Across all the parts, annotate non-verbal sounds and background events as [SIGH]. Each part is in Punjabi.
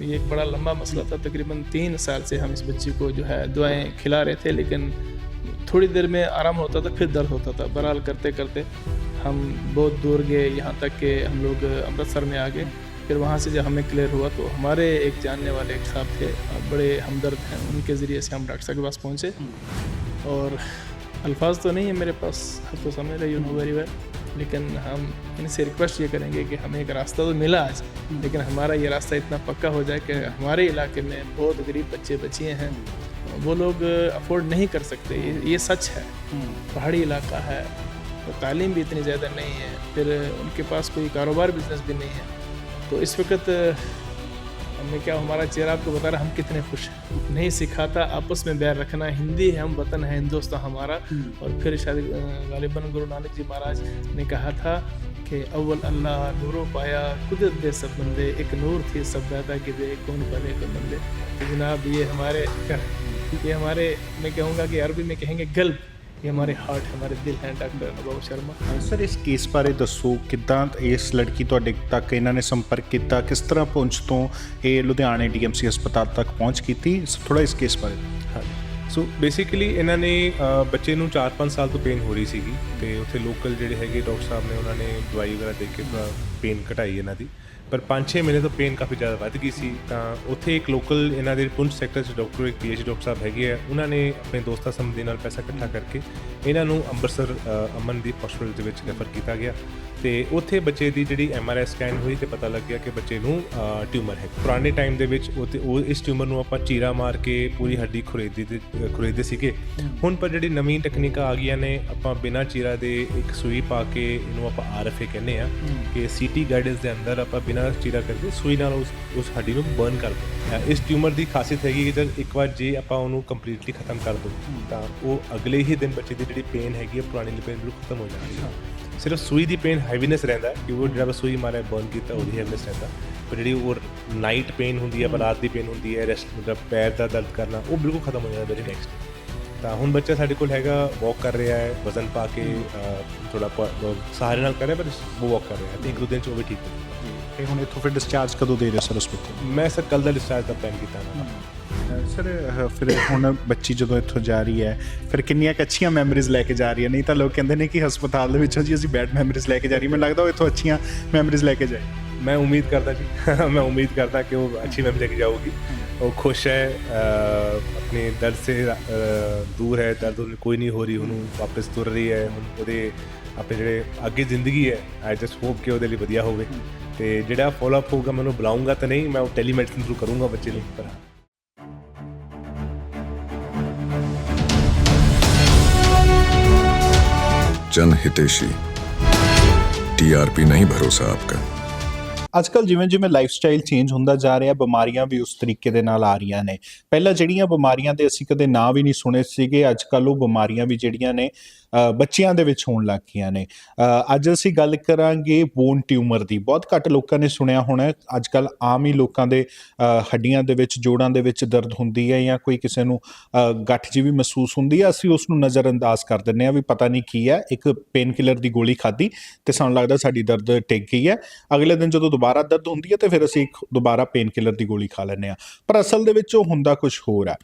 یہ ایک بڑا لمبا مسئلہ تھا، تقریباً تین سال سے ہم اس بچی کو جو ہے دعائیں کھلا رہے تھے، لیکن تھوڑی دیر میں آرام ہوتا تھا، پھر درد ہوتا تھا۔ برحال کرتے کرتے ہم بہت دور گئے، یہاں تک کہ ہم لوگ امرتسر میں آ گئے پھر وہاں سے جب ہمیں کلیئر ہوا تو ہمارے ایک جاننے والے ایک صاحب تھے، بڑے ہمدرد ہیں، ان کے ذریعے سے ہم ڈاکٹر صاحب کے پاس پہنچے۔ اور الفاظ تو نہیں ہے میرے پاس آپ تو سمجھ رہی ہوں ویری ویل لیکن ہم ان سے ریکویسٹ یہ کریں گے کہ ہمیں ایک راستہ تو ملا آج، لیکن ہمارا یہ راستہ اتنا پکا ہو جائے کہ ہمارے علاقے میں بہت غریب بچے بچیے ہیں، وہ لوگ افورڈ نہیں کر سکتے۔ یہ سچ ہے۔ پہاڑی علاقہ ہے تعلیم بھی اتنی زیادہ نہیں ہے، پھر ان کے پاس کوئی کاروبار بزنس بھی نہیں ہے۔ تو اس وقت ہم نے کیا ہمارا چہرہ آپ کو بتا رہا ہم کتنے خوش ہیں۔ نہیں سکھاتا آپس میں بیار رکھنا ہندی ہے ہم وطن ہے ہندوستان ہمارا۔ اور پھر شاید غالباً گرو نانک جی مہاراج نے کہا تھا کہ اول اللہ نورو پایا قدرت دے سب بندے ایک نور تھی سب دادا کی دے کون بنے کو بندے۔ جناب یہ ہمارے یہ ہمارے میں کہوں گا کہ عربی میں کہیں گے گلب۔ ये हमारे हार्ट हमारे दिल हैं डॉक्टर अनुभव शर्मा ਸਰ ਇਸ ਕੇਸ ਬਾਰੇ ਦੱਸੋ ਕਿੱਦਾਂ ਇਸ ਲੜਕੀ ਤੁਹਾਡੇ ਤੱਕ ਇਹਨਾਂ ਨੇ ਸੰਪਰਕ ਕੀਤਾ ਕਿਸ ਤਰ੍ਹਾਂ ਪਹੁੰਚ ਤੋਂ ਇਹ ਲੁਧਿਆਣੇ ਡੀਐਮਸੀ ਹਸਪਤਾਲ ਤੱਕ ਪਹੁੰਚ ਕੀਤੀ ਥੋੜਾ ਇਸ ਕੇਸ ਬਾਰੇ ਸੋ ਬੇਸਿਕਲੀ ਇਹਨਾਂ ਨੇ ਅ, ਬੱਚੇ ਨੂੰ 4-5 ਸਾਲ ਤੋਂ ਪੇਨ ਹੋ ਰਹੀ ਸੀਗੀ ਤੇ ਉੱਥੇ ਲੋਕਲ ਜਿਹੜੇ ਹੈਗੇ ਡਾਕਟਰ ਸਾਹਿਬ ਨੇ ਉਹਨਾਂ ਨੇ ਦਵਾਈ ਵਗੈਰਾ ਦੇ ਕੇ ਪੇਨ ਘਟਾਈ ਇਹਨਾਂ ਦੀ ਪਰ 5-6 ਮਹੀਨੇ ਤੋਂ ਪੇਨ ਕਾਫੀ ਜ਼ਿਆਦਾ ਵੱਧ ਗਈ ਸੀ। ਤਾਂ ਉੱਥੇ ਇੱਕ ਲੋਕਲ ਇਹਨਾਂ ਦੇ ਪੁੰਛ ਸੈਕਟਰ 'ਚ ਡਾਕਟਰ ਇੱਕ ਪੀਐਚ ਡਾਕਟਰ ਸਾਹਿਬ ਹੈਗੇ ਆ। ਉਹਨਾਂ ਨੇ ਆਪਣੇ ਦੋਸਤਾਂ ਸਮਝਦੇ ਨਾਲ ਪੈਸਾ ਇਕੱਠਾ ਕਰਕੇ ਇਹਨਾਂ ਨੂੰ ਅੰਮ੍ਰਿਤਸਰ ਅਮਨਦੀਪ ਹਸਪੀਟਲ ਦੇ ਵਿੱਚ ਰੈਫਰ ਕੀਤਾ ਗਿਆ। ਤੇ ਉੱਥੇ ਬੱਚੇ ਦੀ ਜਿਹੜੀ ਐਮਆਰਆਈ ਸਕੈਨ ਹੋਈ ਤੇ ਪਤਾ ਲੱਗਿਆ ਕਿ ਬੱਚੇ ਨੂੰ ਟਿਊਮਰ ਹੈ। ਪੁਰਾਣੇ ਟਾਈਮ ਦੇ ਵਿੱਚ ਉਹ ਇਸ ਟਿਊਮਰ ਨੂੰ ਆਪਾਂ ਚੀਰਾ ਮਾਰ ਕੇ ਪੂਰੀ ਹੱਡੀ ਖੁਰੇਦੀ ਤੇ ਖੁਰੇਦੇ ਸੀਗੇ। ਹੁਣ ਪਰ ਜਿਹੜੀ ਨਵੀਂ ਤਕਨੀਕਾਂ ਆ ਗਈਆਂ ਨੇ ਆਪਾਂ ਬਿਨਾਂ ਚੀਰਾ ਦੇ ਇੱਕ ਸੂਈ ਪਾ ਕੇ ਇਹਨੂੰ ਆਪਾਂ ਆਰਐਫਏ ਕਹਿੰਦੇ ਆ ਕਿ ਸੀਟੀ ਗਾਈਡੈਂਸ ਦੇ ਅੰਦਰ ਆਪਾਂ ਬਿਨਾਂ ਚੀਰਾ ਕਰਕੇ ਸੂਈ ਨਾਲ ਉਸ ਉਸ ਹੱਡੀ ਨੂੰ ਬਰਨ ਕਰ ਦਿੰਦੇ ਆ ਇਸ ਟਿਊਮਰ ਦੀ ਖਾਸੀਅਤ ਹੈਗੀ ਕਿ ਜਦ ਇੱਕ ਵਾਰ ਜੇ ਆਪਾਂ ਉਹਨੂੰ ਕੰਪਲੀਟਲੀ ਖਤਮ ਕਰ ਦੋ ਤਾਂ ਉਹ ਅਗਲੇ ਹੀ ਦਿਨ ਬੱਚੇ ਦੀ ਜਿਹੜੀ ਪੇਨ ਹੈਗੀ ਹੈ ਪੁਰਾਣੀ ਪੇਨ ਬਿਲਕੁਲ ਖਤਮ ਹੋ ਜਾਂਦੀ ਹੈ। ਸਿਰਫ ਸੂਈ ਦੀ ਪੇਨ ਹੈਵੀਨੈਸ ਰਹਿੰਦਾ ਕਿ ਉਹ ਜਿਹੜਾ ਸੂਈ ਮਾਰਿਆ ਬਰਨ ਕੀਤਾ ਉਹਦੀ ਹੈਵੀਨੈਸ ਰਹਿੰਦਾ। ਪਰ ਜਿਹੜੀ ਉਹ ਨਾਈਟ ਪੇਨ ਹੁੰਦੀ ਹੈ ਰਾਤ ਦੀ ਪੇਨ ਹੁੰਦੀ ਹੈ ਰੈਸਟ ਮਤਲਬ ਪੈਰ ਦਾ ਦਰਦ ਕਰਨਾ ਉਹ ਬਿਲਕੁਲ ਖਤਮ ਹੋ ਜਾਂਦਾ ਵੈਰੀ ਨੈਕਸਟ ਤਾਂ ਹੁਣ ਬੱਚਾ ਸਾਡੇ ਕੋਲ ਹੈਗਾ ਵਾਕ ਕਰ ਰਿਹਾ ਹੈ ਵਜ਼ਨ ਪਾ ਕੇ ਥੋੜਾ ਸਹਾਰੇ ਨਾਲ ਕਰ ਰਿਹਾ ਪਰ ਉਹ ਵਾਕ ਕਰ ਰਿਹਾ ਹੈ। ਤੇ ਇੱਕ ਦੋ ਦਿਨ ਚ ਉਹ ਵੀ ਠੀਕ ਹੋ ਜਾਊਗਾ। ਤੇ ਹੁਣ ਇੱਥੋਂ ਫਿਰ ਡਿਸਚਾਰਜ ਕਦੋਂ ਦੇ ਰਹੇ ਸਰ ਹਸਪਤਾਲ ਮੈਂ ਸਰ ਕੱਲ ਦਾ ਡਿਸਚਾਰਜ ਦਾ ਪਲਾਨ ਕੀਤਾ ਨਾ। ਸਰ ਫਿਰ ਹੁਣ ਬੱਚੀ ਜਦੋਂ ਇੱਥੋਂ ਜਾ ਰਹੀ ਹੈ, ਫਿਰ ਕਿੰਨੀਆਂ ਕੁ ਅੱਛੀਆਂ ਮੈਮਰੀਜ਼ ਲੈ ਕੇ ਜਾ ਰਹੀ ਹੈ? ਨਹੀਂ ਤਾਂ ਲੋਕ ਕਹਿੰਦੇ ਨੇ ਕਿ ਹਸਪਤਾਲ ਦੇ ਵਿੱਚੋਂ ਜੀ ਅਸੀਂ ਬੈਡ ਮੈਮਰੀਜ਼ ਲੈ ਕੇ ਜਾ ਰਹੀ ਮੈਨੂੰ ਲੱਗਦਾ ਉਹ ਇੱਥੋਂ ਅੱਛੀਆਂ ਮੈਮਰੀਜ਼ ਲੈ ਕੇ ਜਾਏ। ਮੈਂ ਉਮੀਦ ਕਰਦਾ ਜੀ। [LAUGHS] ਮੈਂ ਉਮੀਦ ਕਰਦਾ ਕਿ ਉਹ ਅੱਛੀ ਮੈਮਰੀ ਲੈ ਕੇ ਜਾਊਗੀ। ਉਹ ਖੁਸ਼ ਹੈ ਆਪਣੇ ਦਰਦ ਸੇ ਦੂਰ ਹੈ। ਦਰਦ ਉਹਨੂੰ ਕੋਈ ਨਹੀਂ ਹੋ ਰਹੀ। ਉਹਨੂੰ ਵਾਪਸ ਤੁਰ ਰਹੀ ਹੈ। ਹੁਣ ਉਹਦੇ ਆਪਣੇ ਜਿਹੜੇ ਅੱਗੇ ਜ਼ਿੰਦਗੀ ਹੈ ਆਈ ਜਸਟ ਹੋਪ ਕਿ ਉਹਦੇ ਲਈ ਵਧੀਆ ਹੋਵੇ। ਤੇ ਜਿਹੜਾ ਫੋਲੋ ਅਪ ਹੋਊਗਾ ਮੈਨੂੰ ਬੁਲਾਉਂਗਾ ਤਾਂ ਨਹੀਂ, ਮੈਂ ਉਹ ਟੈਲੀਮੈਡੀਸਨ ਥਰੂ ਕਰੂੰਗਾ ਬੱਚੇ ਲਈ ਪਰ जन हितेशी टीआरपी नहीं भरोसा आपका ਅੱਜ ਕੱਲ ਜਿਵੇਂ ਜਿਵੇਂ ਲਾਈਫ ਸਟਾਈਲ ਚੇਂਜ ਹੁੰਦਾ ਜਾ ਰਿਹਾ ਬਿਮਾਰੀਆਂ ਵੀ ਉਸ ਤਰੀਕੇ ਦੇ ਨਾਲ ਆ ਰਹੀਆਂ ਨੇ ਪਹਿਲਾਂ ਜਿਹੜੀਆਂ ਬਿਮਾਰੀਆਂ ਦੇ ਅਸੀਂ ਕਦੇ ਨਾਂ ਵੀ ਨਹੀਂ ਸੁਣੇ ਸੀਗੇ ਅੱਜ ਕੱਲ ਉਹ ਬਿਮਾਰੀਆਂ ਵੀ ਜਿਹੜੀਆਂ ਨੇ ਅ, ਬੱਚਿਆਂ ਦੇ ਵਿੱਚ ਹੋਣ ਲੱਗ ਗਈਆਂ ਨੇ। ਅੱਜ ਅਸੀਂ ਗੱਲ ਕਰਾਂਗੇ ਬੋਨ ਟਿਊਮਰ ਦੀ। ਬਹੁਤ ਘੱਟ ਲੋਕਾਂ ਨੇ ਸੁਣਿਆ ਹੋਣਾ ਅੱਜ ਕੱਲ ਆਮ ਹੀ ਲੋਕਾਂ ਦੇ ਹੱਡੀਆਂ ਦੇ ਵਿੱਚ ਜੋੜਾਂ ਦੇ ਵਿੱਚ ਦਰਦ ਹੁੰਦੀ ਹੈ ਜਾਂ ਕੋਈ ਕਿਸੇ ਨੂੰ ਅ, ਗੱਠ ਜੀ ਵੀ ਮਹਿਸੂਸ ਹੁੰਦੀ ਹੈ ਅਸੀਂ ਉਸ ਨੂੰ ਨਜ਼ਰਅੰਦਾਜ਼ ਕਰ ਦਿੰਦੇ ਆ ਵੀ ਪਤਾ ਨਹੀਂ ਕੀ ਹੈ ਇੱਕ ਪੇਨ ਕਿਲਰ ਦੀ ਗੋਲੀ ਖਾਧੀ ਤੇ ਸਾਨੂੰ ਲੱਗਦਾ ਸਾਡੀ ਦਰਦ ਟਿਕ ਗਈ ਹੈ। ਅਗਲੇ ਦਿਨ ਜਦੋਂ ਦੁਬਾਰਾ ਦਰਦ ਹੁੰਦੀ ਹੈ ਤੇ ਫਿਰ ਅਸੀਂ ਇੱਕ ਦੁਬਾਰਾ ਪੇਨ ਕਿਲਰ ਦੀ ਗੋਲੀ ਖਾ ਲੈਂਦੇ ਆ ਪਰ ਅਸਲ ਦੇ ਵਿੱਚ ਉਹ ਹੁੰਦਾ ਕੁਝ ਹੋਰ ਹੈ।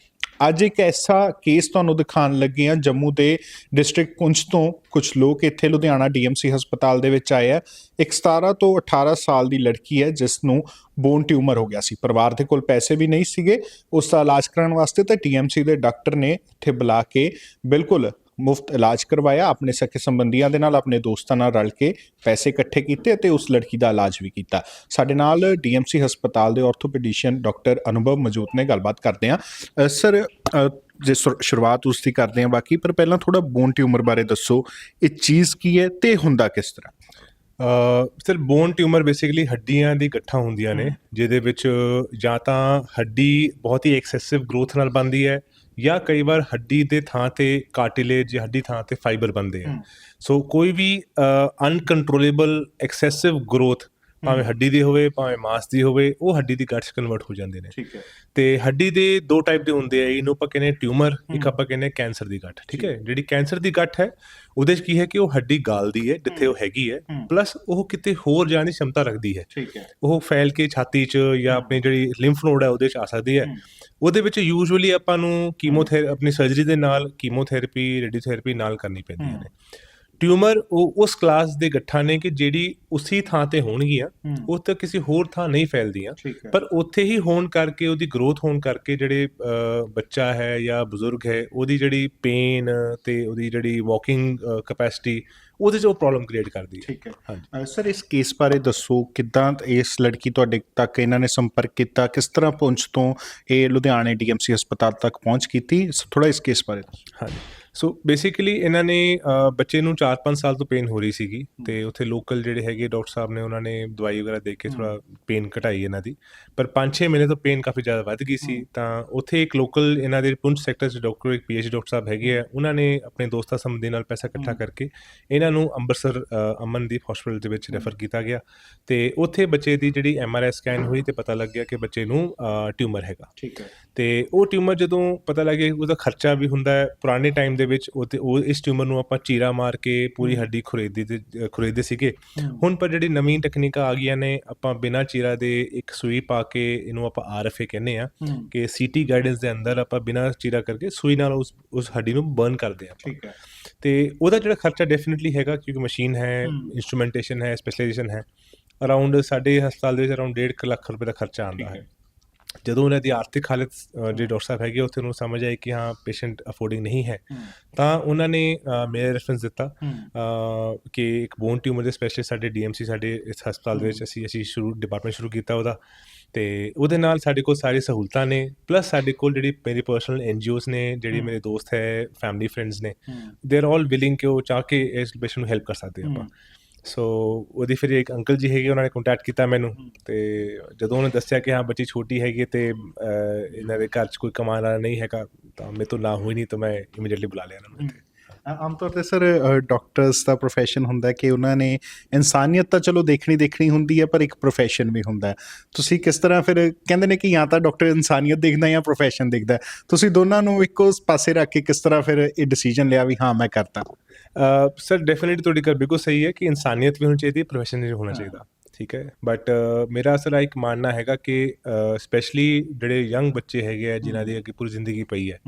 ਅੱਜ ਇੱਕ ਐਸਾ ਕੇਸ ਤੁਹਾਨੂੰ ਦਿਖਾਉਣ ਲੱਗੇ ਆ ਜੰਮੂ ਦੇ ਡਿਸਟ੍ਰਿਕਟ ਪੁੰਛ ਤੋਂ ਕੁਝ ਲੋਕ ਇੱਥੇ ਲੁਧਿਆਣਾ ਡੀਐਮਸੀ ਹਸਪਤਾਲ ਦੇ ਵਿੱਚ ਆਏ ਆ। ਇੱਕ 17 ਤੋਂ 18 ਸਾਲ ਦੀ ਲੜਕੀ ਹੈ ਜਿਸ ਨੂੰ ਬੋਨ ਟਿਊਮਰ ਹੋ ਗਿਆ ਸੀ। ਪਰਿਵਾਰ ਦੇ ਕੋਲ ਪੈਸੇ ਵੀ ਨਹੀਂ ਸੀਗੇ। ਉਸ ਦਾ ਇਲਾਜ ਕਰਾਉਣ ਵਾਸਤੇ ਤਾਂ ਡੀਐਮਸੀ ਦੇ ਡਾਕਟਰ ਨੇ ਇੱਥੇ ਬੁਲਾ ਕੇ ਬਿਲਕੁਲ ਮੁਫਤ ਇਲਾਜ ਕਰਵਾਇਆ, ਆਪਣੇ ਸਕੇ ਸੰਬੰਧੀਆਂ ਦੇ ਨਾਲ, ਆਪਣੇ ਦੋਸਤਾਂ ਨਾਲ ਰਲ ਕੇ ਪੈਸੇ ਇਕੱਠੇ ਕੀਤੇ ਅਤੇ ਉਸ ਲੜਕੀ ਦਾ ਇਲਾਜ ਵੀ ਕੀਤਾ। ਸਾਡੇ ਨਾਲ ਡੀਐਮਸੀ ਹਸਪਤਾਲ ਦੇ ਆਰਥੋਪੈਡਿਸ਼ੀਅਨ ਡਾਕਟਰ ਅਨੁਭਵ ਮਜੂਦ ਨੇ ਗੱਲਬਾਤ ਕਰਦੇ ਆ ਸਰ ਜੇ ਸ਼ੁਰ- ਸ਼ੁਰੂਆਤ ਉਸ ਦੀ ਕਰਦੇ ਆ ਬਾਕੀ, ਪਰ ਪਹਿਲਾਂ ਥੋੜਾ ਬੋਨ ਟਿਊਮਰ ਬਾਰੇ ਦੱਸੋ, ਇਹ ਚੀਜ਼ ਕੀ ਹੈ ਤੇ ਹੁੰਦਾ ਕਿਸ ਤਰ੍ਹਾਂ? ਸਰ ਬੋਨ ਟਿਊਮਰ ਬੇਸਿਕਲੀ ਹੱਡੀਆਂ ਦੀ ਗੱਠਾਂ ਹੁੰਦੀਆਂ ਨੇ ਜਿਹਦੇ ਵਿੱਚ ਜਾਂ ਤਾਂ ਹੱਡੀ ਬਹੁਤ ਹੀ ਐਕਸੈਸਿਵ ਗਰੋਥ ਨਾਲ ਬਣਦੀ ਹੈ ਜਾਂ ਕਈ ਵਾਰ ਹੱਡੀ ਦੇ ਥਾਂ ਤੇ ਕਾਰਟਿਲੇਜ ਜਾਂ ਹੱਡੀ ਥਾਂ ਤੇ ਫਾਈਬਰ ਬਣਦੇ ਆ। ਸੋ ਕੋਈ ਵੀ ਅਨਕੰਟਰੋਲੇਬਲ ਐਕਸੈਸਿਵ ਗਰੋਥ ਭਾਵੇਂ ਹੱਡੀ ਦੀ ਹੋਵੇ ਭਾਵੇਂ ਮਾਸ ਦੀ ਹੋਵੇ ਉਹ ਹੱਡੀ ਦੀ 'ਚ ਕਨਵਰਟ ਹੋ ਜਾਂਦੇ ਨੇ। ਠੀਕ ਹੈ। ਤੇ ਹੱਡੀ ਦੇ ਦੋ ਟਾਈਪ ਦੇ ਹੁੰਦੇ ਆ ਇਹਨੂੰ ਆਪਾਂ ਕਹਿੰਦੇ ਟਿਊਮਰ ਇੱਕ ਆਪਾਂ ਕਹਿੰਦੇ ਕੈਂਸਰ ਦੀ ਗੱਠ ਠੀਕ ਹੈ? ਜਿਹੜੀ ਕੈਂਸਰ ਦੀ ਗੱਠ ਹੈ ਉਹਦੇ 'ਚ ਕੀ ਹੈ ਕਿ ਉਹ ਹੱਡੀ ਗਾਲਦੀ ਹੈ ਜਿੱਥੇ ਉਹ ਹੈਗੀ ਹੈ ਪਲੱਸ ਉਹ ਕਿਤੇ ਹੋਰ ਜਾਣ ਦੀ ਸ਼ਮਤਾ ਰੱਖਦੀ ਹੈ। ਠੀਕ ਹੈ। ਉਹ ਫੈਲ ਕੇ ਛਾਤੀ 'ਚ ਜਾਂ ਆਪਣੀ ਜਿਹੜੀ ਲਿੰਫ ਨੋਡ ਹੈ ਉਹਦੇ 'ਚ ਆ ਸਕਦੀ ਹੈ। ਉਹਦੇ ਵਿੱਚ ਯੂਜੂਅਲੀ ਆਪਾਂ ਨੂੰ ਕੀਮੋਥੈਰੇਪੀ ਆਪਣੀ ਸਰਜਰੀ ਦੇ ਨਾਲ ਕੀਮੋਥੈਰੇਪੀ ਰੇਡੀਓਥੈਰੇਪੀ ਨਾਲ ਕਰਨੀ ਪੈਂਦੀਆਂ ਨੇ। ਟਿਊਮਰ ਉਹ ਉਸ ਕਲਾਸ ਦੇ ਗੱਠਾਂ ਨੇ ਕਿ ਜਿਹੜੀ ਉਸੇ ਥਾਂ ਤੇ ਹੋਣਗੀਆਂ ਉਹ ਤਾਂ ਕਿਸੇ ਹੋਰ ਥਾਂ ਨਹੀਂ ਫੈਲਦੀਆਂ। ਪਰ ਉੱਥੇ ਹੀ ਹੋਣ ਕਰਕੇ ਉਹਦੀ ਗਰੋਥ ਹੋਣ ਕਰਕੇ ਜਿਹੜੇ ਬੱਚਾ ਹੈ ਜਾਂ ਬਜ਼ੁਰਗ ਹੈ ਉਹਦੀ ਜਿਹੜੀ ਪੇਨ ਤੇ ਉਹਦੀ ਜਿਹੜੀ ਵਾਕਿੰਗ ਕੈਪੈਸਿਟੀ ਉਹਦੇ 'ਚ ਉਹ ਪ੍ਰੋਬਲਮ ਕ੍ਰੀਏਟ ਕਰਦੀ ਹੈ। ਠੀਕ ਹੈ। ਸਰ ਇਸ ਕੇਸ ਬਾਰੇ ਦੱਸੋ ਕਿੱਦਾਂ ਇਸ ਲੜਕੀ ਤੁਹਾਡੇ ਤੱਕ ਇਹਨਾਂ ਨੇ ਸੰਪਰਕ ਕੀਤਾ ਕਿਸ ਤਰ੍ਹਾਂ ਪਹੁੰਚ ਤੋਂ ਇਹ ਲੁਧਿਆਣੇ ਡੀਐਮਸੀ ਹਸਪਤਾਲ ਤੱਕ ਪਹੁੰਚ ਕੀਤੀ? ਥੋੜਾ ਇਸ ਕੇਸ ਬਾਰੇ ਦੱਸੋ। ਹਾਂਜੀ। ਸੋ ਬੇਸਿਕਲੀ ਇਹਨਾਂ ਨੇ ਬੱਚੇ ਨੂੰ 4-5 ਸਾਲ ਤੋਂ ਪੇਨ ਹੋ ਰਹੀ ਸੀਗੀ ਤੇ ਉੱਥੇ ਲੋਕਲ ਜਿਹੜੇ ਹੈਗੇ ਡਾਕਟਰ ਸਾਹਿਬ ਨੇ ਉਹਨਾਂ ਨੇ ਦਵਾਈ ਵਗੈਰਾ ਦੇ ਕੇ ਥੋੜਾ ਪੇਨ ਘਟਾਈ ਇਹਨਾਂ ਦੀ। ਪਰ 5-6 ਮਹੀਨੇ ਤੋਂ ਪੇਨ ਕਾਫੀ ਜ਼ਿਆਦਾ ਵੱਧ ਗਈ ਸੀ। ਤਾਂ ਉੱਥੇ ਇੱਕ ਲੋਕਲ ਇਹਨਾਂ ਦੇ ਪੁੰਛ ਸੈਕਟਰ 'ਚ ਡਾਕਟਰ ਇੱਕ ਪੀਐਚ ਡਾਕਟਰ ਸਾਹਿਬ ਹੈਗੇ ਆ। ਉਹਨਾਂ ਨੇ ਆਪਣੇ ਦੋਸਤਾਂ ਸੰਬੰਧੀ ਨਾਲ ਪੈਸਾ ਇਕੱਠਾ ਕਰਕੇ ਇਹਨਾਂ ਨੂੰ ਅੰਮ੍ਰਿਤਸਰ ਅਮਨਦੀਪ ਹਸਪੀਟਲ ਦੇ ਵਿੱਚ ਰੈਫਰ ਕੀਤਾ ਗਿਆ। ਤੇ ਉੱਥੇ ਬੱਚੇ ਦੀ ਜਿਹੜੀ ਐਮਆਰਆਈ ਸਕੈਨ ਹੋਈ ਤੇ ਪਤਾ ਲੱਗ ਗਿਆ ਕਿ ਬੱਚੇ ਨੂੰ ਟਿਊਮਰ ਹੈਗਾ। ਠੀਕ ਹੈ। ਤੇ ਉਹ ਟਿਊਮਰ ਜਦੋਂ ਪਤਾ ਲੱਗਿਆ ਉਹਦਾ ਖਰਚਾ ਵੀ ਹੁੰਦਾ ਹੈ ਪੁਰਾਣੇ ਟਾਈਮ ਦੇ ਵਿੱਚ ਉਹ ਤੇ ਉਹ ਇਸ ਟਿਊਮਰ ਨੂੰ ਆਪਾਂ ਚੀਰਾ ਮਾਰ ਕੇ ਪੂਰੀ ਹੱਡੀ ਖੁਰੇਦੀ ਤੇ ਅ, ਖੁਰੇਦਦੇ ਸੀਗੇ। ਹੁਣ ਪਰ ਜਿਹੜੀ ਨਵੀਂ ਟੈਕਨੀਕਾਂ ਆ ਗਈਆਂ ਨੇ ਆਪਾਂ ਬਿਨਾਂ ਚੀਰਾ ਦੇ ਇੱਕ ਸੂਈ ਪਾ ਕੇ ਇਹਨੂੰ ਆਪਾਂ ਆਰਐਫਏ ਕਹਿੰਦੇ ਆ ਕਿ ਸੀਟੀ ਗਾਈਡੈਂਸ ਦੇ ਅੰਦਰ ਆਪਾਂ ਬਿਨਾਂ ਚੀਰਾ ਕਰਕੇ ਸੂਈ ਨਾਲ ਉਸ ਉਸ ਹੱਡੀ ਨੂੰ ਬਰਨ ਕਰਦੇ ਆ ਠੀਕ ਹੈ। ਤੇ ਉਹਦਾ ਜਿਹੜਾ ਖਰਚਾ ਡੈਫੀਨਿਟਲੀ ਹੈਗਾ ਕਿਉਂਕਿ ਮਸ਼ੀਨ ਹੈ ਇਨਸਟਰੂਮੈਂਟੇਸ਼ਨ ਹੈ ਸਪੈਸ਼ਲਾਈਜੇਸ਼ਨ ਹੈ ਅਰਾਊਂਡ ਸਾਡੇ ਹਸਪਤਾਲ ਦੇ ਵਿੱਚ ਅਰਾਊਂਡ 1.5 ਲੱਖ ਰੁਪਏ ਦਾ ਖਰਚਾ ਆਉਂਦਾ ਹੈ। ਜਦੋਂ ਉਹਨਾਂ ਦੀ ਆਰਥਿਕ ਹਾਲਤ ਜਿਹੜੇ ਡਾਕਟਰ ਸਾਹਿਬ ਹੈਗੇ ਉੱਥੇ ਨੂੰ ਸਮਝ ਆਈ ਕਿ ਹਾਂ ਪੇਸ਼ੈਂਟ ਅਫੋਰਡਿੰਗ ਨਹੀਂ ਹੈ ਤਾਂ ਉਹਨਾਂ ਨੇ ਮੇਰਾ ਰੈਫਰੈਂਸ ਦਿੱਤਾ ਕਿ ਇੱਕ ਬੋਨ ਟਿਊਮਰ ਦੇ ਸਪੈਸ਼ਲਿਸਟ ਸਾਡੇ ਡੀਐਮਸੀ ਸਾਡੇ ਇਸ ਹਸਪਤਾਲ ਦੇ ਵਿੱਚ ਅਸੀਂ ਅਸੀਂ ਸ਼ੁਰੂ ਡਿਪਾਰਟਮੈਂਟ ਸ਼ੁਰੂ ਕੀਤਾ ਉਹਦਾ ਤੇ ਉਹਦੇ ਨਾਲ ਸਾਡੇ ਕੋਲ ਸਾਰੀ ਸਹੂਲਤਾਂ ਨੇ ਪਲੱਸ ਸਾਡੇ ਕੋਲ ਜਿਹੜੀ ਮੇਰੀ ਪਰਸਨਲ ਐਨਜੀਓਜ਼ ਨੇ ਜਿਹੜੀ ਮੇਰੇ ਦੋਸਤ ਹੈ ਫੈਮਿਲੀ ਫਰੈਂਡਸ ਨੇ ਦੇ ਆਰ ਆਲ ਵਿਲਿੰਗ ਕਿ ਉਹ ਚਾਹ ਕੇ ਇਸ ਪੇਸ਼ੈਂਟ ਨੂੰ ਹੈਲਪ ਕਰ ਸਕਦੇ ਆਪਾਂ। ਸੋ ਉਹਦੀ ਫਿਰ ਇੱਕ ਅੰਕਲ ਜੀ ਹੈਗੇ ਉਹਨਾਂ ਨੇ ਕੰਟੈਕਟ ਕੀਤਾ ਮੈਨੂੰ ਤੇ ਜਦੋਂ ਉਹਨੇ ਦੱਸਿਆ ਕਿ ਹਾਂ ਬੱਚੀ ਛੋਟੀ ਹੈਗੀ ਤੇ ਇਹਨਾਂ ਦੇ ਘਰ 'ਚ ਕੋਈ ਕਮਾਉਣ ਵਾਲਾ ਨਹੀਂ ਹੈਗਾ ਤਾਂ ਮੇਰੇ ਤੋਂ ਨਾ ਹੋਈ ਨਹੀਂ ਤਾਂ ਮੈਂ ਇਮੀਡੀਏਟਲੀ ਬੁਲਾ ਲਿਆ ਇਹਨਾਂ ਨੂੰ ਆਮ ਤੌਰ ਤੇ ਸਰ ਡਾਕਟਰਸ ਦਾ profession ਹੁੰਦਾ ਕਿ ਉਹਨਾਂ ਨੇ ਇਨਸਾਨੀਅਤ ਤਾਂ ਚਲੋ ਦੇਖਣੀ ਦੇਖਣੀ ਹੁੰਦੀ ਹੈ ਪਰ ਇੱਕ profession ਵੀ ਹੁੰਦਾ ਤੁਸੀਂ ਕਿਸ ਤਰ੍ਹਾਂ ਫਿਰ ਕਹਿੰਦੇ ਨੇ ਕਿ ਜਾਂ ਤਾਂ ਡਾਕਟਰ ਇਨਸਾਨੀਅਤ ਦੇਖਦਾ ਜਾਂ profession ਦੇਖਦਾ। ਤੁਸੀਂ ਦੋਨਾਂ ਨੂੰ ਇੱਕੋ ਪਾਸੇ ਰੱਖ ਕੇ ਕਿਸ ਤਰ੍ਹਾਂ ਫਿਰ ਇਹ ਡਿਸੀਜਨ ਲਿਆ ਵੀ ਹਾਂ ਮੈਂ ਕਰਤਾ ਸਰ ਡੈਫੀਨਿਟਲੀ ਤੁਹਾਡੀ ਗੱਲ ਬਿਲਕੁਲ ਸਹੀ ਹੈ ਕਿ ਇਨਸਾਨੀਅਤ ਵੀ ਹੋਣੀ ਚਾਹੀਦੀ ਹੈ ਪ੍ਰੋਫੈਸ਼ਨ ਵੀ ਹੋਣਾ ਚਾਹੀਦਾ ਠੀਕ ਹੈ। ਬਟ ਮੇਰਾ ਅਸਲ ਇੱਕ ਮੰਨਣਾ ਹੈਗਾ ਕਿ ਸਪੈਸ਼ਲੀ ਜਿਹੜੇ ਯੰਗ ਬੱਚੇ ਹੈਗੇ ਆ ਜਿਨ੍ਹਾਂ ਦੀ ਅੱਗੇ ਪੂਰੀ ਜ਼ਿੰਦਗੀ ਪਈ ਹੈ।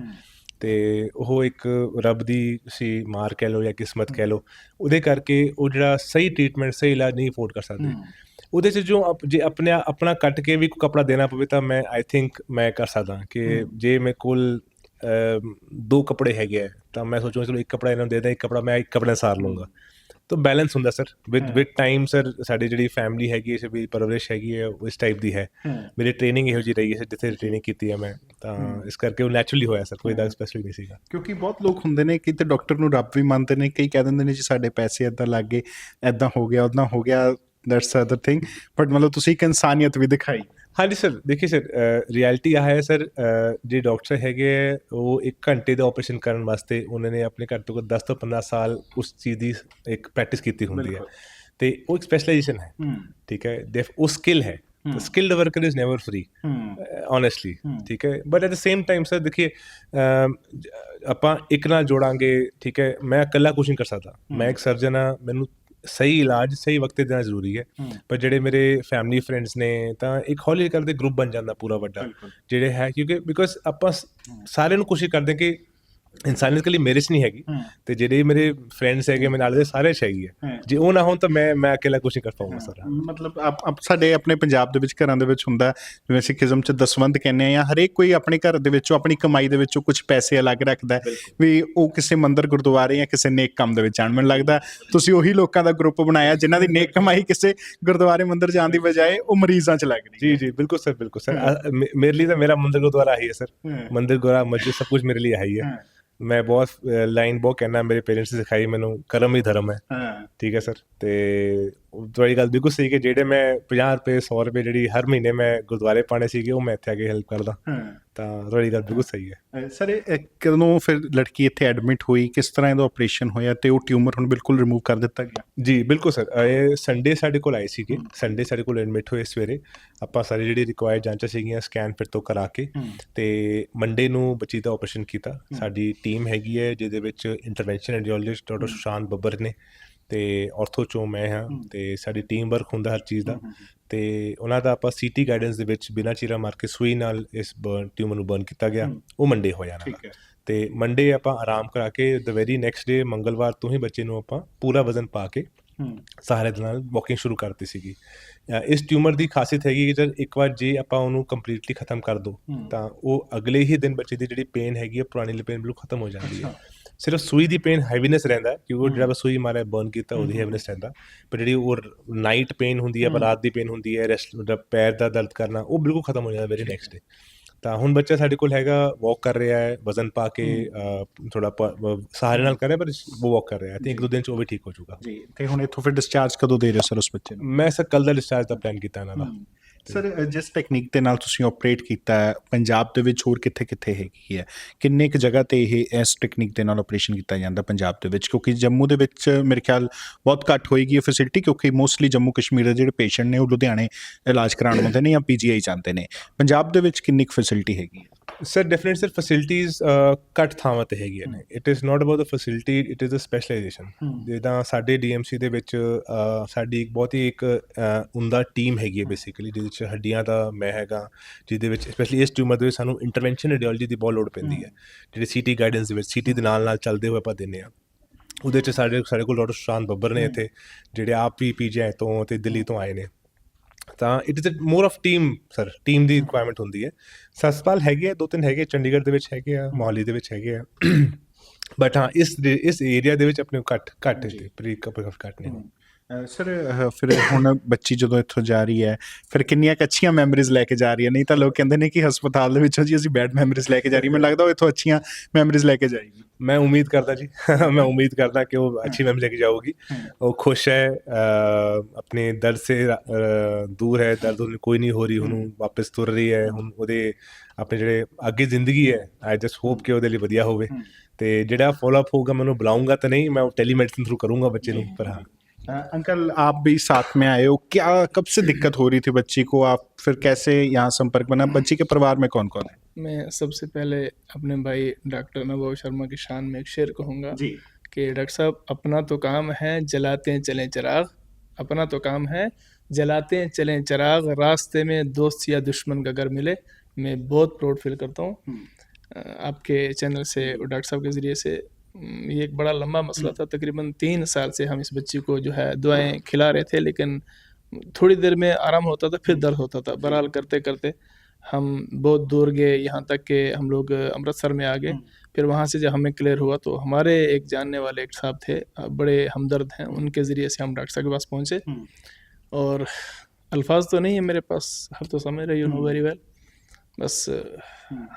ਤੇ ਉਹ ਇੱਕ ਰੱਬ ਦੀ ਸੀ ਮਾਰ ਕਹਿ ਲਓ ਜਾਂ ਕਿਸਮਤ ਕਹਿ ਲਓ ਉਹਦੇ ਕਰਕੇ ਉਹ ਜਿਹੜਾ ਸਹੀ ਟ੍ਰੀਟਮੈਂਟ ਸਹੀ ਇਲਾਜ ਨਹੀਂ ਅਫੋਰਡ ਕਰ ਸਕਦੇ। ਉਹਦੇ ਚ ਜੋ ਜੇ ਆਪਣੇ ਆਪਣਾ ਕੱਟ ਕੇ ਵੀ ਕੋਈ ਕਪੜਾ ਦੇਣਾ ਪਵੇ ਤਾਂ ਮੈਂ ਆਈ ਥਿੰਕ ਮੈਂ ਕਰ ਸਕਦਾ ਕਿ ਜੇ ਮੇਰੇ ਕੋਲ ਦੋ ਕੱਪੜੇ ਹੈਗੇ ਤਾਂ ਮੈਂ ਸੋਚੂਗਾ ਚਲੋ ਇੱਕ ਕੱਪੜਾ ਇਹਨਾਂ ਨੂੰ ਦੇ ਦਾਂ ਇੱਕ ਕੱਪੜਾ ਮੈਂ ਇੱਕ ਕੱਪੜੇ ਸਾਰ ਲਵਾਂਗਾ ਤਾਂ ਬੈਲੈਂਸ ਹੁੰਦਾ sir with with time sir ਸਾਡੀ ਜਿਹੜੀ ਫੈਮਿਲੀ ਹੈਗੀ ਹੈ ਸਾਡੀ ਪਰਵਰਿਸ਼ ਹੈਗੀ ਹੈ ਉਹ ਇਸ ਟਾਈਪ ਦੀ ਹੈ। ਮੇਰੀ ਟ੍ਰੇਨਿੰਗ ਇਹੋ ਜਿਹੀ ਰਹੀ ਹੈ ਜਿੱਥੇ ਟ੍ਰੇਨਿੰਗ ਕੀਤੀ ਹੈ ਮੈਂ। ਤਾਂ ਇਸ ਕਰਕੇ ਉਹ ਨੈਚੁਰਲੀ ਹੋਇਆ ਸਰ ਕੋਈ ਦਾ ਸਪੈਸ਼ਲੀ ਨਹੀਂ ਸੀਗਾ। ਕਿਉਂਕਿ ਬਹੁਤ ਲੋਕ ਹੁੰਦੇ ਨੇ ਕਿ ਤੇ ਡਾਕਟਰ ਨੂੰ ਰੱਬ ਵੀ ਮੰਨਦੇ ਨੇ ਕਈ ਕਹਿ ਦਿੰਦੇ ਨੇ ਜੀ ਸਾਡੇ ਪੈਸੇ ਇਦਾਂ ਲੱਗ ਗਏ ਇਦਾਂ ਹੋ ਗਿਆ ਉਦਾਂ ਹੋ ਗਿਆ ਦੈਟਸ ਅਦਰ ਥਿੰਗ ਬਟ ਮਤਲਬ ਤੁਸੀਂ ਇੱਕ ਇਨਸਾਨੀਅਤ ਵੀ ਦਿਖਾਈ। ਹਾਂਜੀ ਸਰ ਦੇਖਿए ਸਰ ਰਿਐਲਿਟੀ ਆ ਹੈ ਸਰ ਜੇ ਡਾਕਟਰ ਹੈਗੇ ਉਹ 1 ਘੰਟੇ ਦਾ ਆਪਰੇਸ਼ਨ ਕਰਨ ਵਾਸਤੇ ਉਹਨਾਂ ਨੇ ਆਪਣੇ ਘੱਟ ਤੋਂ ਘੱਟ 10 ਤੋਂ 15 ਸਾਲ ਉਸ ਚੀਜ਼ ਦੀ ਇੱਕ ਪ੍ਰੈਕਟਿਸ ਕੀਤੀ ਹੁੰਦੀ ਹੈ। ਤੇ ਉਹ ਇੱਕ ਸਪੈਸ਼ਲਾਈਜੇਸ਼ਨ ਹੈ। ਠੀਕ ਹੈ? ਦੇ ਉਹ ਸਕਿੱਲ ਹੈ। Skilled worker is never free honestly ਠੀਕ ਹੈ? But at the same time sir ਦੇਖिए ਆਪਾਂ ਇੱਕ ਨਾਲ ਜੋੜਾਂਗੇ ਠੀਕ ਹੈ? ਮੈਂ ਇਕੱਲਾ ਕੁਝ ਨਹੀਂ ਕਰ ਸਕਦਾ। ਮੈਂ ਇੱਕ ਸਰਜਨ ਆ ਮੈਨੂੰ ਸਹੀ ਇਲਾਜ ਸਹੀ ਵਕਤ ਤੇ ਦੇਣਾ ਜ਼ਰੂਰੀ ਹੈ। ਪਰ ਜਿਹੜੇ ਮੇਰੇ ਫੈਮਿਲੀ ਫਰੈਂਡਸ ਨੇ ਤਾਂ ਇੱਕ ਹੌਲੀ ਕਰਦੇ ਗਰੁੱਪ ਬਣ ਜਾਂਦਾ ਪੂਰਾ ਵੱਡਾ। ਜਿਹੜੇ ਹੈ ਕਿਉਂਕਿ ਬਿਕੋਜ਼ ਆਪਾਂ ਸਾਰਿਆਂ ਨੂੰ ਕੋਸ਼ਿਸ਼ ਕਰਦੇ ਕਿ ਇਨਸਾਨੀਅਤ ਕਲੀ ਨਹੀਂ ਹੈਗੀ ਤੇ ਜਿਹੜੇ ਮੇਰੇ ਫਰੈਂਡਸ ਹੈਗੇ ਮੇਰੇ ਨਾਲ ਦੇ ਸਾਰੇ 'ਚ ਜੇ ਉਹ ਨਾ ਹੋਣ ਤਾਂ ਮੈਂ ਮੈਂ ਇਕੱਲਾ ਕੁਝ ਕਰ ਪਾਉਂਗਾ ਸਾਰਾ। ਮਤਲਬ ਆਪ ਸਾਡੇ ਆਪਣੇ ਪੰਜਾਬ ਦੇ ਵਿੱਚ ਘਰਾਂ ਦੇ ਵਿੱਚ ਹੁੰਦਾ ਜਿਵੇਂ ਸਿੱਖੀਜ਼ਮ 'ਚ ਦਸਵੰਦ ਕਹਿੰਦੇ ਆ ਜਾਂ ਹਰੇਕ ਕੋਈ ਆਪਣੇ ਘਰ ਦੇ ਵਿੱਚੋਂ ਆਪਣੀ ਕਮਾਈ ਦੇ ਵਿੱਚੋਂ ਕੁਝ ਪੈਸੇ ਅਲੱਗ ਰੱਖਦਾ ਵੀ ਉਹ ਕਿਸੇ ਮੰਦਿਰ ਗੁਰਦੁਆਰੇ ਜਾਂ ਕਿਸੇ ਨੇਕ ਕੰਮ ਦੇ ਵਿੱਚ ਜਾਣ। ਮੈਨੂੰ ਲੱਗਦਾ ਤੁਸੀਂ ਉਹੀ ਲੋਕਾਂ ਦਾ ਗਰੁੱਪ ਬਣਾਇਆ ਜਿਨ੍ਹਾਂ ਦੀ ਨੇਕ ਕਮਾਈ ਕਿਸੇ ਗੁਰਦੁਆਰੇ ਮੰਦਿਰ ਜਾਣ ਦੀ ਬਜਾਏ ਉਹ ਮਰੀਜ਼ਾਂ 'ਚ ਲੱਗ ਰਹੀ ਜੀ ਜੀ ਬਿਲਕੁਲ ਸਰ ਬਿਲਕੁਲ ਸਰ। ਮੇਰੇ ਲਈ ਤਾਂ ਮੇਰਾ ਮੰਦਿਰ ਗੁਰਦੁਆਰਾ ਹੀ ਹੈ ਸਰ। ਮੰਦਿਰ ਗੁਰਦੁਆਰਾ ਮਸਜਿਦ ਸਭ ਕੁਝ ਮੇਰੇ ਲਈ ਹੈ ਹੀ। ਹੈ। ਮੈਂ ਬਹੁਤ ਲਾਈਨ ਬਹੁਤ ਕਹਿੰਦਾ ਮੇਰੇ ਪੇਰੈਂਟਸ ਨੇ ਸਿਖਾਈ ਮੈਨੂੰ ਕਰਮ ਹੀ ਧਰਮ ਹੈ। ਠੀਕ ਹੈ ਸਰ। ਤੇ ਤੁਹਾਡੀ ਗੱਲ ਬਿਲਕੁਲ ਸਹੀ ਕਿ ਜਿਹੜੇ ਮੈਂ 50 ਰੁਪਏ 100 ਰੁਪਏ ਜਿਹੜੀ ਹਰ ਮਹੀਨੇ ਮੈਂ ਗੁਰਦੁਆਰੇ ਪਾਣੇ ਸੀਗੇ ਉਹ ਮੈਂ ਇੱਥੇ ਆ ਕੇ ਹੈਲਪ ਕਰਦਾ। ਤਾਂ ਤੁਹਾਡੀ ਗੱਲ ਬਿਲਕੁਲ ਸਹੀ ਹੈ। ਸਰ ਇਹ ਕਦੋਂ ਫਿਰ ਲੜਕੀ ਇੱਥੇ ਐਡਮਿਟ ਹੋਈ ਕਿਸ ਤਰ੍ਹਾਂ ਇਹਦਾ ਆਪਰੇਸ਼ਨ ਹੋਇਆ ਤੇ ਉਹ ਟਿਊਮਰ ਹੁਣ ਬਿਲਕੁਲ ਰਿਮੂਵ ਕਰ ਦਿੱਤਾ ਗਿਆ? ਜੀ ਬਿਲਕੁਲ ਸਰ। ਇਹ ਸੰਡੇ ਸਾਡੇ ਕੋਲ ਆਏ ਸੀਗੇ। ਸੰਡੇ ਸਾਡੇ ਕੋਲ ਐਡਮਿਟ ਹੋਏ ਸਵੇਰੇ। ਆਪਾਂ ਸਾਰੀ ਜਿਹੜੀ ਰਿਕੁਆਇਰਡ ਜਾਂਚਾਂ ਸੀਗੀਆਂ ਸਕੈਨ ਫਿਰ ਤੋਂ ਕਰਾ ਕੇ। ਤੇ ਮੰਡੇ ਨੂੰ ਬੱਚੀ ਦਾ ਆਪਰੇਸ਼ਨ ਕੀਤਾ ਸਾਡੀ ਟੀਮ ਹੈਗੀ ਹੈ ਜਿਹਦੇ ਵਿੱਚ ਇੰਟਰਵੈਂਸ਼ਨ ਐਂਡੀਓਲੋਜਿਸਟ ਡਾਕਟਰ ਸੁਸ਼ਾਂਤ ਬੱਬਰ ਨੇ। ਤੇ ਆਰਥੋ ਚੋਂ ਮੈਂ ਹਾਂ ਤੇ ਸਾਡੀ ਟੀਮ ਵਰਕ ਹੁੰਦਾ ਹਰ ਚੀਜ਼ ਦਾ। ਤੇ ਉਹਨਾਂ ਦਾ ਆਪਾਂ ਸੀਟੀ ਗਾਈਡੈਂਸ ਦੇ ਵਿੱਚ ਬਿਨਾਂ ਚੀਰਾ ਮਾਰ ਕੇ ਸੂਈ ਨਾਲ ਇਸ ਟਿਊਮਰ ਨੂੰ ਬਰਨ ਕੀਤਾ ਗਿਆ ਉਹ ਮੰਡੇ ਹੈ ਤੇ ਮੰਡੇ ਆਪਾਂ ਆਰਾਮ ਕਰਾ ਕੇ ਦ ਵੈਰੀ ਨੈਕਸਟ ਡੇ ਮੰਗਲਵਾਰ ਤੋਂ ਹੀ ਬੱਚੇ ਨੂੰ ਆਪਾਂ ਪੂਰਾ ਵਜ਼ਨ ਪਾ ਕੇ ਸਹਾਰੇ ਦੇ ਨਾਲ ਵਾਕਿੰਗ ਸ਼ੁਰੂ ਕਰਤੀ ਸੀਗੀ। ਇਸ ਟਿਊਮਰ ਦੀ ਖਾਸੀਅਤ ਹੈਗੀ ਕਿ ਜਦ ਇੱਕ ਵਾਰ ਜੇ ਆਪਾਂ ਉਹਨੂੰ ਕੰਪਲੀਟਲੀ ਖਤਮ ਕਰ ਦੋ। ਤਾਂ ਉਹ ਅਗਲੇ ਹੀ ਦਿਨ ਬੱਚੇ ਦੀ ਜਿਹੜੀ ਪੇਨ ਹੈਗੀ ਹੈ ਪੁਰਾਣੀ ਪੇਨ ਬਿਲਕੁਲ ਖਤਮ ਹੋ ਜਾਂਦੀ ਹੈ। ਸਿਰਫ ਸੂਈ ਦੀ ਪੇਨ ਹੈਵੀਨੈਸ ਰਹਿੰਦਾ ਕਿਉਂਕਿ ਉਹ ਜਿਹੜਾ ਸੂਈ ਮਾਰਿਆ ਬਰਨ ਕੀਤਾ ਉਹਦੀ ਹੈਵੀਨੈਸ ਰਹਿੰਦਾ। ਪਰ ਜਿਹੜੀ ਉਹ ਨਾਈਟ ਪੇਨ ਹੁੰਦੀ ਹੈ ਪਰ ਰਾਤ ਦੀ ਪੇਨ ਹੁੰਦੀ ਹੈ ਰੈਸਟ ਮਤਲਬ ਪੈਰ ਦਾ ਦਰਦ ਕਰਨਾ ਉਹ ਬਿਲਕੁਲ ਖਤਮ ਹੋ ਜਾਂਦਾ ਵੈਰੀ ਨੈਕਸਟ ਡੇ ਤਾਂ ਹੁਣ ਬੱਚਾ ਸਾਡੇ ਕੋਲ ਹੈਗਾ ਵਾਕ ਕਰ ਰਿਹਾ ਹੈ ਵਜ਼ਨ ਪਾ ਕੇ ਥੋੜਾ ਸਹਾਰੇ ਨਾਲ ਕਰ ਰਿਹਾ ਪਰ ਉਹ ਵਾਕ ਕਰ ਰਿਹਾ ਹੈ। ਤੇ ਇੱਕ ਦੋ ਦਿਨ ਚ ਉਹ ਵੀ ਠੀਕ ਹੋ ਜਾਊਗਾ। ਜੀ ਤੇ ਹੁਣ ਇੱਥੋਂ ਫਿਰ ਡਿਸਚਾਰਜ ਕਦੋਂ ਦੇ ਰਹੇ ਸਰ ਉਸ ਬੱਚੇ ਨੂੰ? ਮੈਂ ਸਰ ਕੱਲ ਦਾ ਡਿਸਚਾਰਜ ਦਾ ਪਲਾਨ ਕੀਤਾ ਇਹਨਾਂ ਦਾ। ਸਰ ਜਿਸ ਟੈਕਨੀਕ ਦੇ ਨਾਲ ਤੁਸੀਂ ਆਪਰੇਟ ਕੀਤਾ ਹੈ, ਪੰਜਾਬ ਦੇ ਵਿੱਚ ਹੋਰ ਕਿੱਥੇ-ਕਿੱਥੇ ਹੈਗੀ ਹੈ? ਕਿੰਨੇ ਕੁ ਜਗ੍ਹਾ ਤੇ ਇਹ ਇਸ ਟੈਕਨੀਕ ਦੇ ਨਾਲ ਆਪਰੇਸ਼ਨ ਕੀਤਾ ਜਾਂਦਾ ਪੰਜਾਬ ਦੇ ਵਿੱਚ? ਕਿਉਂਕਿ ਜੰਮੂ ਦੇ ਵਿੱਚ ਮੇਰੇ ਖਿਆਲ ਬਹੁਤ ਘੱਟ ਹੋਏਗੀ ਇਹ ਫੈਸਿਲਿਟੀ ਕਿਉਂਕਿ ਮੋਸਟਲੀ ਜੰਮੂ ਕਸ਼ਮੀਰ ਦੇ ਜਿਹੜੇ ਪੇਸ਼ੈਂਟ ਨੇ ਉਹ ਲੁਧਿਆਣੇ ਇਲਾਜ ਕਰਾਉਣ ਆਉਂਦੇ ਨੇ ਜਾਂ ਪੀਜੀਆਈ ਜਾਂਦੇ ਨੇ। ਪੰਜਾਬ ਦੇ ਵਿੱਚ ਕਿੰਨੀ ਕੁ ਫੈਸਿਲਿਟੀ ਹੈਗੀ ਹੈ? ਸਰ ਡੈਫੀਨਿਟ ਸਰ ਫੈਸਿਲਿਟੀਆਂ ਘੱਟ ਥਾਵਾਂ ਤੇ ਹੈਗੀਆਂ ਨੇ। It is not about the facility it is a specialisation ਜਿੱਦਾਂ ਸਾਡੇ ਡੀਐਮਸੀ ਦੇ ਵਿੱਚ ਸਾਡੀ ਇੱਕ ਬਹੁਤ ਹੀ ਇੱਕ ਉਮਦਾ ਟੀਮ ਹੈਗੀ ਹੈ ਬੇਸਿਕਲੀ ਜਿਹਦੇ ਵਿੱਚ ਹੱਡੀਆਂ ਦਾ ਮੈਂ ਹੈਗਾ ਜਿਹਦੇ ਵਿੱਚ ਸਪੈਸ਼ਲੀ ਇਸ ਟਿਊਮਰ ਦੇ ਵਿੱਚ ਸਾਨੂੰ ਇੰਟਰਵੈਂਸ਼ਨ ਰੇਡੀਓਲੋਜੀ ਦੀ ਬਹੁਤ ਲੋੜ ਪੈਂਦੀ ਹੈ। ਜਿਹੜੇ ਸੀਟੀ ਗਾਈਡੈਂਸ ਦੇ ਵਿੱਚ ਸੀਟੀ ਦੇ ਨਾਲ ਨਾਲ ਚੱਲਦੇ ਹੋਏ ਆਪਾਂ ਦਿੰਦੇ ਆ ਉਹਦੇ ਚ ਸਾਡੇ ਸਾਡੇ ਕੋਲ ਡਾਕਟਰ ਸੁਸ਼ਾਂਤ ਬੱਬਰ ਨੇ ਇੱਥੇ ਜਿਹੜੇ ਆਪ ਵੀ ਪੀਜੀਆਈ ਤੋਂ ਤੇ ਦਿੱਲੀ ਤੋਂ ਆਏ ਨੇ। ਤਾਂ it is more of team sir team the requirement ਹੁੰਦੀ ਹੈ। ਸਸਪਾਲ ਹੈਗੇ ਆ ਦੋ ਤਿੰਨ ਹੈਗੇ ਚੰਡੀਗੜ੍ਹ ਦੇ ਵਿੱਚ ਹੈਗੇ ਆ ਮੋਹਾਲੀ ਦੇ ਵਿੱਚ ਹੈਗੇ ਆ। ਬਟ ਹਾਂ ਇਸ ਇਸ ਏਰੀਆ ਦੇ ਵਿੱਚ ਆਪਣੇ ਘੱਟ ਘੱਟ ਹੈ ਪ੍ਰੀ ਕਪਲ ਘੱਟ ਨੇ। ਸਰ ਫਿਰ ਹੁਣ ਬੱਚੀ ਜਦੋਂ ਇੱਥੋਂ ਜਾ ਰਹੀ ਹੈ ਫਿਰ ਕਿੰਨੀਆਂ ਅੱਛੀਆਂ ਮੈਮਰੀਜ਼ ਲੈ ਕੇ ਜਾ ਰਹੀ ਹੈ? ਨਹੀਂ ਤਾਂ ਲੋਕ ਕਹਿੰਦੇ ਨੇ ਕਿ ਹਸਪਤਾਲ ਦੇ ਵਿੱਚੋਂ ਜੀ ਅਸੀਂ ਬੈਡ ਮੈਮਰੀਜ਼ ਲੈ ਕੇ ਜਾ ਰਹੀ ਮੈਨੂੰ ਲੱਗਦਾ ਉਹ ਇੱਥੋਂ ਅੱਛੀਆਂ ਮੈਮਰੀਜ਼ ਲੈ ਕੇ ਜਾਏਗੀ। ਮੈਂ ਉਮੀਦ ਕਰਦਾ ਜੀ। [LAUGHS] ਮੈਂ ਉਮੀਦ ਕਰਦਾ ਕਿ ਉਹ ਅੱਛੀ ਮੈਮ ਲੈ ਕੇ ਜਾਊਗੀ। ਉਹ ਖੁਸ਼ ਹੈ ਆਪਣੇ ਦਰਦ ਸੇ ਦੂਰ ਹੈ ਦਰਦ ਉਹਨੂੰ ਕੋਈ ਨਹੀਂ ਹੋ ਰਹੀ ਉਹਨੂੰ ਵਾਪਸ ਤੁਰ ਰਹੀ ਹੈ। ਹੁਣ ਉਹਦੇ ਆਪਣੇ ਜਿਹੜੇ ਅੱਗੇ ਜ਼ਿੰਦਗੀ ਹੈ ਆਈ ਜਸਟ ਹੋਪ ਕਿ ਉਹਦੇ ਲਈ ਵਧੀਆ ਹੋਵੇ। ਤੇ ਜਿਹੜਾ ਫੋਲੋ ਅਪ ਹੋਊਗਾ ਮੈਨੂੰ ਬੁਲਾਉਂਗਾ ਤਾਂ ਨਹੀਂ ਮੈਂ ਉਹ ਟੈਲੀਮੈਡੀਸਿਨ ਥਰੂ ਕਰੂੰਗਾ ਬੱਚੇ ਨੂੰ ਪਰ ਹਾਂ। انکل آپ بھی ساتھ میں آئے ہو کیا کب سے جی۔ دقت ہو رہی تھی بچی کو؟ آپ پھر کیسے یہاں سمپرک بنا؟ بچی کے پروار میں کون کون ہے؟ میں سب سے پہلے اپنے بھائی ڈاکٹر نبو شرما کی شان میں ایک شعر کہوں گا جی۔ کہ ڈاکٹر صاحب اپنا تو کام ہے جلاتے چلیں چراغ اپنا تو کام ہے جلاتے چلیں چراغ راستے میں دوست یا دشمن کا گھر ملے۔ میں بہت پراؤڈ فیل کرتا ہوں۔ آپ کے چینل سے ڈاکٹر صاحب کے ذریعے سے یہ ایک بڑا لمبا مسئلہ تھا۔ تقریباً تین سال سے ہم اس بچی کو جو ہے دعائیں کھلا رہے تھے لیکن تھوڑی دیر میں آرام ہوتا تھا پھر درد ہوتا تھا۔ برحال کرتے کرتے ہم بہت دور گئے۔ یہاں تک کہ ہم لوگ امرتسر میں آ گئے پھر وہاں سے جب ہمیں کلیئر ہوا تو ہمارے ایک جاننے والے ایک صاحب تھے بڑے ہمدرد ہیں۔ ان کے ذریعے سے ہم ڈاکٹر صاحب کے پاس پہنچے۔ اور الفاظ تو نہیں ہے میرے پاس ہر تو سمجھ رہی ہوں۔ ویری ویل بس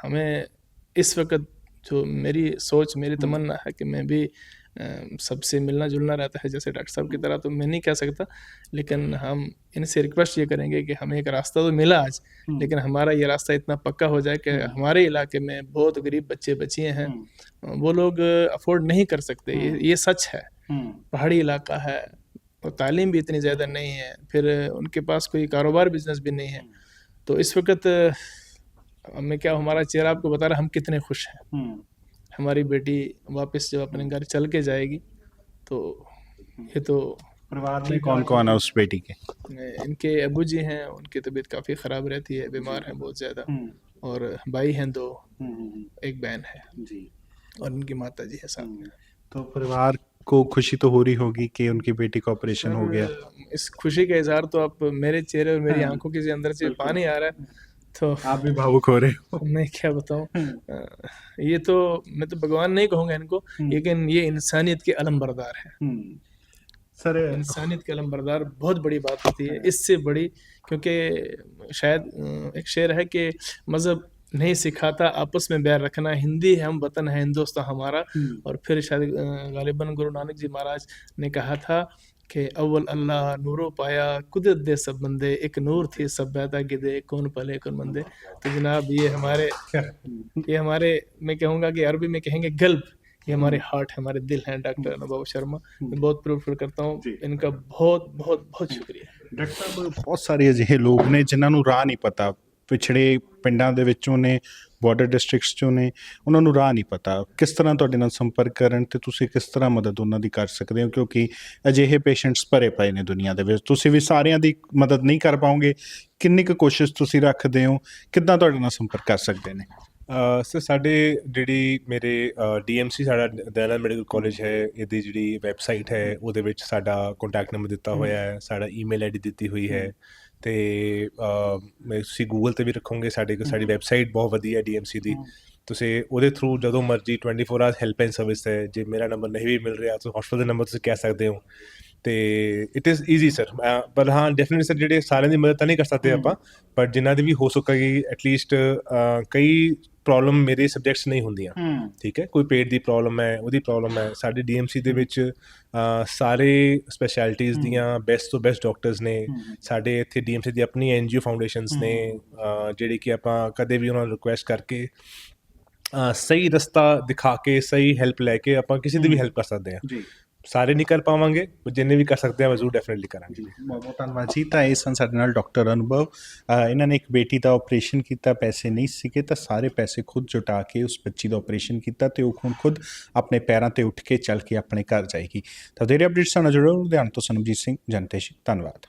ہمیں اس وقت جو میری سوچ میری تمنا ہے کہ میں بھی سب سے ملنا جلنا رہتا ہے جیسے ڈاکٹر صاحب کی طرح تو میں نہیں کہہ سکتا۔ لیکن ہم ان سے ریکویسٹ یہ کریں گے کہ ہمیں ایک راستہ تو ملا آج لیکن ہمارا یہ راستہ اتنا پکا ہو جائے کہ ہمارے علاقے میں بہت غریب بچے بچیے ہیں۔ وہ لوگ افورڈ نہیں کر سکتے۔ یہ سچ ہے۔ پہاڑی علاقہ ہے اور تعلیم بھی اتنی زیادہ نہیں ہے۔ پھر ان کے پاس کوئی کاروبار بزنس بھی نہیں ہے۔ تو اس وقت ہمیں کیا ہمارا چہرہ آپ کو بتا رہا ہم کتنے خوش ہیں۔ ہماری بیٹی واپس جب اپنے گھر چل کے جائے گی تو یہ تو جی، کون کون ہے؟ اس بیٹی کے؟ ان کے ابو جی ہیں ان کی طبیعت کافی خراب رہتی ہے بیمار ہیں بہت زیادہ۔ اور بھائی ہیں دو ایک بہن ہے۔ اور ان کی ماتا جی ہے ساتھ۔ میں تو پریوار کو خوشی تو ہو رہی ہوگی کہ ان کی بیٹی کا آپریشن ہو گیا۔ اس خوشی کا اظہار تو آپ میرے چہرے اور میری آنکھوں کے اندر سے پانی آ رہا ہے۔ تو آپ بھی بھاوک ہو رہے ہو۔ میں کیا بتاؤں؟ یہ تو میں تو بھگوان نہیں کہوں گا ان کو لیکن یہ انسانیت کے علم بردار ہیں سر انسانیت کے علم بردار بہت بڑی بات ہوتی ہے۔ اس سے بڑی کیونکہ شاید ایک شعر ہے کہ مذہب نہیں سکھاتا آپس میں بیر رکھنا۔ ہندی ہے ہم وطن ہے ہندوستان ہمارا۔ اور پھر شاید غالباً گرو نانک جی مہاراج نے کہا تھا कि अव्वल अल्लाह नूरो पाया कुदरत दे सब बंदे एक नूर थी सब पैदा गिदे कौन पले कौन बंदे तो जनाब ये हमारे ये हमारे मैं कहूँगा कि अरबी में कहेंगे गल्ब ये हमारे हार्ट है हमारे दिल हैं डॉक्टर अनुभव शर्मा मैं बहुत प्राउड फील करता हूँ इनका बहुत बहुत बहुत शुक्रिया ਡਾਕਟਰ ਸਾਹਿਬ ਬਹੁਤ ਸਾਰੇ ਅਜਿਹੇ ਲੋਕ ਨੇ ਜਿਨ੍ਹਾਂ ਨੂੰ ਰਾਹ ਨਹੀਂ ਪਤਾ ਪਿਛੜੇ ਪਿੰਡਾਂ ਦੇ ਵਿੱਚੋਂ ਨੇ ਬਾਰਡਰ ਡਿਸਟ੍ਰਿਕਟਸ ਚੋਂ ਨੇ, ਉਹਨਾਂ ਨੂੰ ਰਾਹ ਨਹੀਂ ਪਤਾ। ਕਿਸ ਤਰ੍ਹਾਂ ਤੁਹਾਡੇ ਨਾਲ ਸੰਪਰਕ ਕਰਨ ਤੇ ਤੁਸੀਂ ਕਿਸ ਤਰ੍ਹਾਂ ਮਦਦ ਉਹਨਾਂ ਦੀ ਕਰ ਸਕਦੇ ਹੋ? ਕਿਉਂਕਿ ਅਜਿਹੇ ਪੇਸ਼ੈਂਟਸ ਭਰੇ ਪਏ ਨੇ ਦੁਨੀਆ ਦੇ ਵਿੱਚ। ਤੁਸੀਂ ਵੀ ਸਾਰਿਆਂ ਦੀ ਮਦਦ ਨਹੀਂ ਕਰ ਪਾਓਗੇ। ਕਿੰਨੀ ਕੁ ਕੋਸ਼ਿਸ਼ ਤੁਸੀਂ ਰੱਖਦੇ ਹੋ? ਕਿੱਦਾਂ ਤੁਹਾਡੇ ਨਾਲ ਸੰਪਰਕ ਕਰ ਸਕਦੇ ਨੇ? ਸਰ ਸਾਡੇ ਜਿਹੜੀ ਮੇਰੇ ਡੀਐਮਸੀ ਸਾਡਾ ਦਇਆਨੰਦ ਮੈਡੀਕਲ ਕਾਲਜ ਹੈ ਇਹਦੀ ਜਿਹੜੀ ਵੈਬਸਾਈਟ ਹੈ ਉਹਦੇ ਵਿੱਚ ਸਾਡਾ ਕੰਟੈਕਟ ਨੰਬਰ ਦਿੱਤਾ ਹੋਇਆ ਹੈ ਸਾਡਾ ਈਮੇਲ ਆਈਡੀ ਦਿੱਤੀ ਹੋਈ ਹੈ ਤੇ ਤੁਸੀਂ ਗੂਗਲ ਤੇ ਵੀ ਰੱਖੋਗੇ ਸਾਡੇ ਸਾਡੀ ਵੈਬਸਾਈਟ ਬਹੁਤ ਵਧੀਆ ਡੀਐਮਸੀ ਦੀ। ਤੁਸੀਂ ਉਹਦੇ ਥਰੂ ਜਦੋਂ ਮਰਜ਼ੀ 24 ਆਵਰਸ ਹੈਲਪਲਾਈਨ ਸਰਵਿਸ ਹੈ ਜੇ ਮੇਰਾ ਨੰਬਰ ਨਹੀਂ ਵੀ ਮਿਲ ਰਿਹਾ ਤਾਂ ਹਸਪਤਾਲ ਦਾ ਨੰਬਰ ਤੁਸੀਂ ਕਹਿ ਸਕਦੇ ਹੋ। ਤੇ ਇਟ ਇਜ਼ ਈਜ਼ੀ ਸਰ ਪਰ ਹਾਂ ਡੈਫੀਨਿਟਲੀ ਸਰ ਜਿਹੜੇ ਸਾਰਿਆਂ ਦੀ ਮਦਦ ਤਾਂ ਨਹੀਂ ਕਰ ਸਕਦੇ ਆਪਾਂ ਪਰ ਜਿਨ੍ਹਾਂ ਦੀ ਵੀ ਹੋ ਸਕੇਗੀ ਐਟਲੀਸਟ ਕਈ ਪ੍ਰੋਬਲਮ ਮੇਰੇ ਸਬਜੈਕਟਸ ਨਹੀਂ ਹੁੰਦੀਆਂ। ਠੀਕ ਹੈ? ਕੋਈ ਪੇਟ ਦੀ ਪ੍ਰੋਬਲਮ ਹੈ ਉਹਦੀ ਪ੍ਰੋਬਲਮ ਹੈ। ਸਾਡੇ ਡੀਐਮਸੀ ਦੇ ਵਿੱਚ ਸਾਰੇ ਸਪੈਸ਼ਲਿਟੀਜ਼ ਦੀਆਂ ਬੈਸਟ ਤੋਂ ਬੈਸਟ ਡਾਕਟਰਸ ਨੇ। ਸਾਡੇ ਇੱਥੇ ਡੀਐਮਸੀ ਦੀ ਆਪਣੀ ਐਨਜੀਓ ਫਾਊਂਡੇਸ਼ਨਸ ਨੇ ਜਿਹੜੀ ਕਿ ਆਪਾਂ ਕਦੇ ਵੀ ਉਹਨਾਂ ਨੂੰ ਰਿਕੁਐਸਟ ਕਰਕੇ ਸਹੀ ਰਸਤਾ ਦਿਖਾ ਕੇ ਸਹੀ ਹੈਲਪ ਲੈ ਕੇ ਆਪਾਂ ਕਿਸੇ ਦੀ ਵੀ ਹੈਲਪ ਕਰ ਸਕਦੇ ਹਾਂ। ਜੀ। ਸਾਰੇ ਨਹੀਂ ਕਰ ਪਾਵਾਂਗੇ ਪਰ ਜਿੰਨੇ ਵੀ ਕਰ ਸਕਦੇ ਹਾਂ ਜ਼ਰੂਰ ਡੈਫੀਨਿਟਲੀ ਕਰਾਂਗੇ। ਬਹੁਤ ਬਹੁਤ ਧੰਨਵਾਦ ਜੀ। ਤਾਂ ਇਹ ਸਨ ਸਾਡੇ ਨਾਲ ਡਾਕਟਰ ਅਨੁਭਵ। ਇਹਨਾਂ ਨੇ ਇੱਕ ਬੇਟੀ ਦਾ ਆਪਰੇਸ਼ਨ ਕੀਤਾ, ਪੈਸੇ ਨਹੀਂ ਸੀਗੇ ਤਾਂ ਸਾਰੇ ਪੈਸੇ ਖੁਦ ਜੁਟਾ ਕੇ ਉਸ ਬੱਚੀ ਦਾ ਆਪਰੇਸ਼ਨ ਕੀਤਾ ਤੇ ਉਹ ਹੁਣ ਖੁਦ ਆਪਣੇ ਪੈਰਾਂ ਤੇ ਉੱਠ ਕੇ ਚੱਲ ਕੇ ਆਪਣੇ ਘਰ ਜਾਏਗੀ। ਤਾਂ ਦੇਰੇ ਅਪਡੇਟਸ ਨਾਲ ਜੁੜੋ ਲੁਧਿਆਣਾ ਤੋਂ ਸਨਮਜੀਤ ਸਿੰਘ, ਜਨਤੇਸ਼, ਧੰਨਵਾਦ।